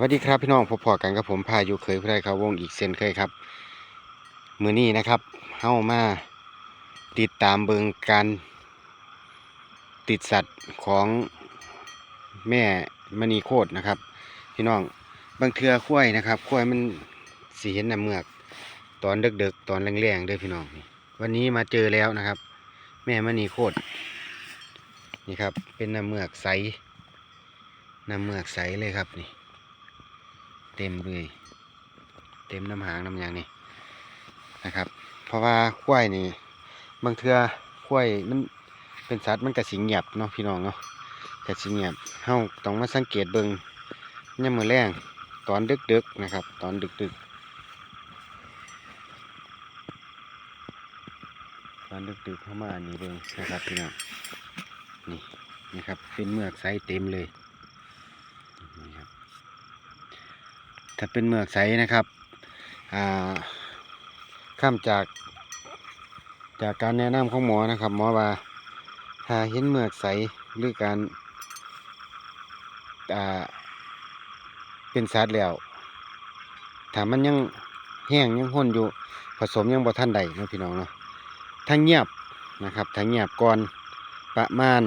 วัสดีครับพี่น้องพบพอกันกับผมพายุเคยผู้ใดเขาวงอีกเส้นเคยครับ มือนี้นะครับเข้ามาติดตามเบิงการติดสัตว์ของแม่มณีโคตรนะครับ พี่น้องบางเทือคุ้ยนะครับคุ้ยมันสีเห็นน้ำเมือก ตอนเดึกๆตอนแรงๆด้อพี่น้อง วันนี้มาเจอแล้วนะครับ แม่มณีโคตรนี่ครับเป็นน้ำเมือกใสน้ำเมือกใสเลยครับนี่ เต็มเลย เต็มน้ำหางน้ำยางนี่นะครับ เพราะว่าควายนี่ บางเทือควายมันเป็นสัตว์มันกระสิงเงียบเนาะพี่น้องเนาะกระสิงเงียบเฮาต้องมาสังเกตเบิ่งย่ำมือแรงตอนดึกๆนะครับ ตอนดึกๆตอนดึกๆเข้ามาอันนี้เบิ่งนะครับพี่น้องนี่นะครับเป็นเมือกไซส์เต็มเลยนี่ครับ ถ้าเป็นเมือกใสนะครับข้ามจาก จากการแนะนำของหมอนะครับ หมอว่าถ้าเห็นเมือกใสหรือการเป็นสัตว์แล้วถ้ามันยังแห้งยังห้นอยู่ ผสมยังบ่ท่านใดนะพี่น้องเนาะถ้าเงียบนะครับถ้าเงียบก่อนประมาณ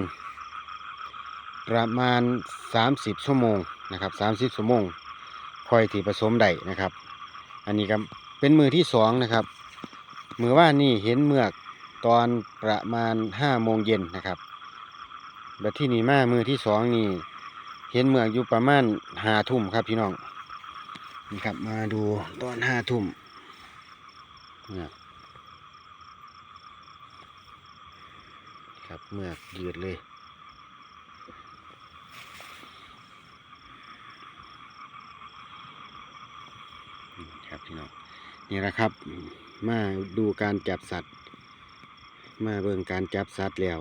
ประมาณ 30 ชั่วโมงนะครับ30ชั่วโมง คอยที่ผสมได้นะครับ อันนี้ก็เป็นมือที่สองนะครับ มือว่านี่เห็นเมือกตอนประมาณห้าโมงเย็นนะครับแบบที่นี่มามือที่สองนี่เห็นเมือกอยู่ประมาณห้าทุ่มครับพี่น้องนี่ครับมาดูตอนห้าทุ่มเนี่ยครับเมือกยืดเลย นี่ ครับพี่น้องนี่แหละครับ มาดูการจับสัตว์ มาเบิ่งการจับสัตว์แล้ว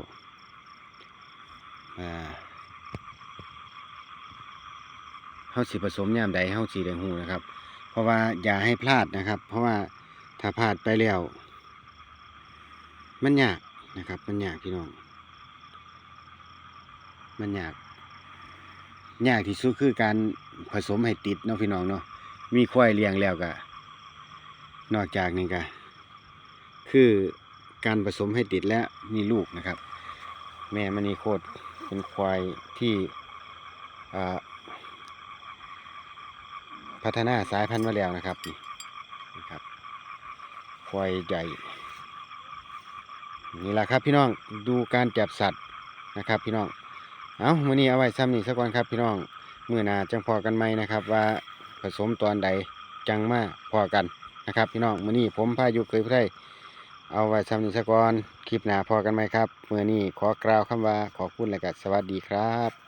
อ่าเฮาสิผสมยามใดเฮาสิได้ฮู้นะครับ เพราะว่าอย่าให้พลาดนะครับ เพราะว่าถ้าพลาดไปแล้ว มันยากนะครับ มันยากพี่น้อง มันยากยากที่สุดคือการผสมให้ติดเนาะพี่น้องเนาะ มีควายเลี้ยงแล้วก็นอกจากนี้ก็คือการผสมให้ติดและมีลูกนะครับ แม่มณีโคตรเป็นควายที่พัฒนาสายพันธุ์มาแล้วนะครับนี่นะครับ ควายใหญ่นี่แหละครับพี่น้องดูการจับสัตว์นะครับพี่น้องเอามื่อนี้เอาไว้ซ้ำนี่สักวันครับพี่น้องมื่อนาจังพอกันไหมนะครับว่า ผสมตอนใดจังมาพอกันนะครับพี่น้องมื้อนี้ผมพายุเคยพไดเอาไว้ทำนิสกรคลิปหนาพอกันไหมครับมื้อนี้ขอกล่าวคำว่าขอบคุณและก็สวัสดีครับ